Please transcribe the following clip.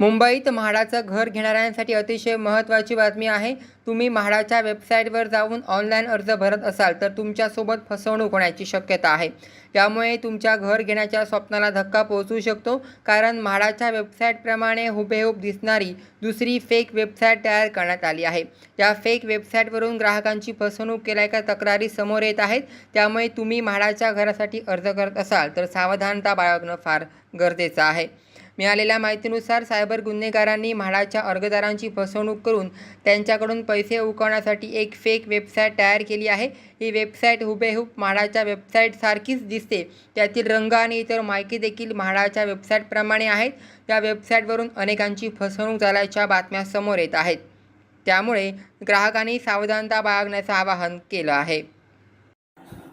मुंबईत म्हाडाचं घर घेणाऱ्यांसाठी अतिशय महत्त्वाची बातमी आहे. तुम्ही म्हाडाच्या वेबसाईटवर जाऊन ऑनलाईन अर्ज भरत असाल तर तुमच्यासोबत फसवणूक होण्याची शक्यता आहे. त्यामुळे तुमच्या घर घेण्याच्या स्वप्नाला धक्का पोहोचू शकतो. कारण म्हाडाच्या वेबसाईटप्रमाणे हुबेहूब दिसणारी दुसरी फेक वेबसाईट तयार करण्यात आली आहे. या फेक वेबसाईटवरून ग्राहकांची फसवणूक केल्याच्या तक्रारी समोर येत आहेत. त्यामुळे तुम्ही म्हाडाच्या घरासाठी अर्ज करत असाल तर सावधानता बाळगणं फार गरजेचं आहे. मिळालेल्या माहितीनुसार सायबर गुन्हेगारांनी म्हाडाच्या अर्जदारांची फसवणूक करून त्यांच्याकडून पैसे उकळण्यासाठी एक फेक वेबसाईट तयार केली आहे. ही वेबसाईट हुबेहूब म्हाडाच्या वेबसाईटसारखीच दिसते. त्यातील रंग आणि इतर माहिती देखील म्हाडाच्या वेबसाईटप्रमाणे आहेत. त्या वेबसाईटवरून अनेकांची फसवणूक झाल्याच्या बातम्या समोर येत आहेत. त्यामुळे ग्राहकांनी सावधानता बाळगण्याचं आवाहन केलं आहे.